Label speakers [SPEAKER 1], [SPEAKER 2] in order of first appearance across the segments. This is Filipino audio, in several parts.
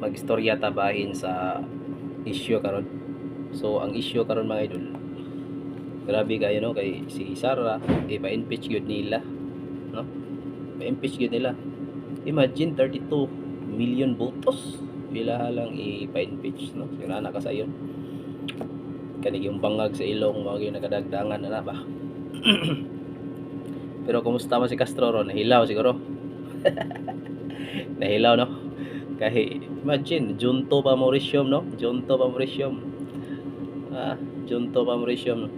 [SPEAKER 1] magistorya tabahin sa issue karon. So ang issue karon mga idol. Grabe kayo no kay si Sara ipa-impeach gyud nila, no? Pa-impeach gyud nila. Imagine 32 million botos bila lang ipa-impeach no. Sira na ka sa iyon. Kanig yung bangag sa ilong mga yung nakadagdangan na na ba. Pero kumusta man si Castro ron? Nahilaw siguro. Nahilaw no? Kahit imagine, Junto pa Mauritium no? Junto pa Mauritium. Ah, Junto pa Mauritium. No?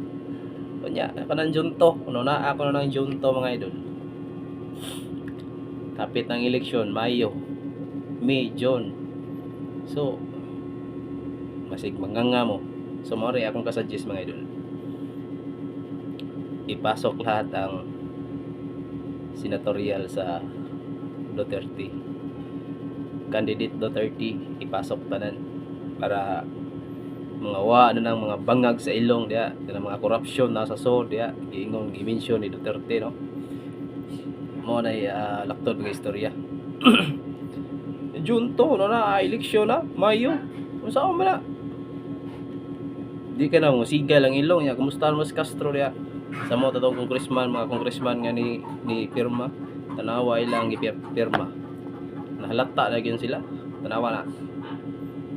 [SPEAKER 1] Kunya, ako ng Junto. Ano na, ako na Junto mga idol. Kapit ng eleksyon, Mayo, May, June. So, masig manganga mo. So, mo rin akong kasuggest mga idol. Ipasok lahat ang senatorial sa Duterte. Candidate Duterte, ipasok tanan para mga wa ano nang mga bangag sa ilong dia, kana mga corruption na sa so dia, giingon gimension ni Duterte no. Mo na uh, laktod nga istorya. Junto no na eleksyon na Mayo. Unsa man na? Di ka na mo siga lang ilong ya. Kumusta mo si Castro dia? Sa mo tatong congressman, mga congressman nga ni ni pirma, tanawa ilang gipirma. Nahalata na gyud sila. Tanawa na.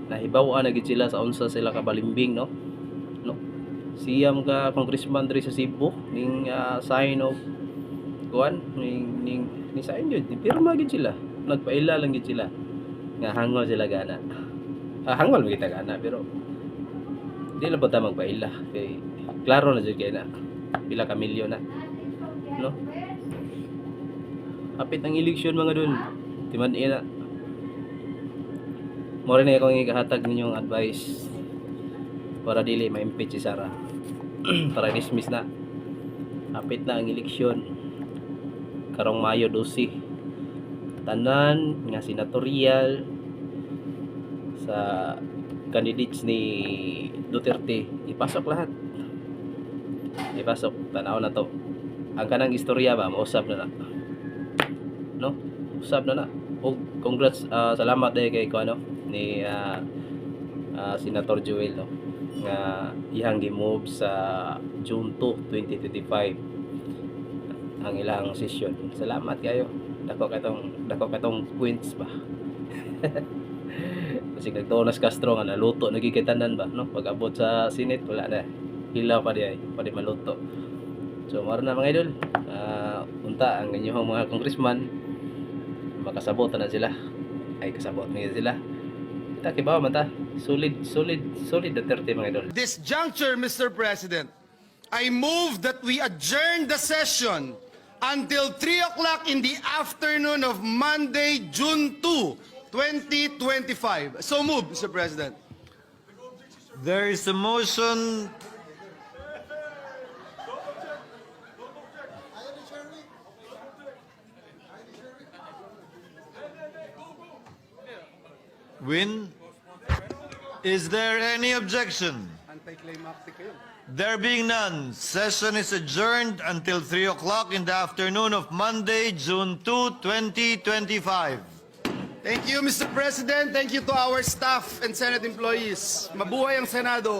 [SPEAKER 1] Nahibaw na gyud sila sa unsa sila kabalimbing no. No. Siyam ka congressman diri sa Cebu ning ah, sign of kuan ning ning ni sign gyud pirma gyud sila. Nagpaila lang gyud sila. Nga hangol sila gana. Ah, hangol kita gana pero di lang ba ta magpaila kay klaro na jud kay na pila ka milyon na no hapit ang eleksyon mga dun timan ina mo rin akong ikahatag ninyong advice para dili ma-impeach si Sara para dismiss na. Hapit na ang eleksyon. Karong Mayo 12 tanan nga senatorial sa candidates ni Duterte. Ipasok lahat. Ipasok. Tanaw na to. Ang kanang istorya ba? Mausap na na. No? Usap na na o congrats. Ah, salamat dahil kay ko ano ni ah, ah, Senator Joel no? Nga iyang gi-move sa June 2 2025 ang ilang session. Salamat kayo. Dako katong dako katong points ba? Kasi nagtunas Castro nga naluto nagikitanan ba no? Pag abot sa Senate wala na. Hilaw pa di ay pa di maluto. So maro na mga idol. Ah, unta ang inyong mga congressman makasabot na sila ay kasabot na sila kita kibaw man ta solid solid solid Duterte mga idol
[SPEAKER 2] This juncture, Mr. President, I move that we adjourn the session until 3 o'clock in the afternoon of Monday, June 2, 2025. So move, Mr. President.
[SPEAKER 3] There is a motion. Win, is there any objection? There being none, session is adjourned until 3 o'clock in the afternoon of Monday, June 2, 2025.
[SPEAKER 2] Thank you, Mr. President. Thank you to our staff and Senate employees. Mabuhay ang Senado.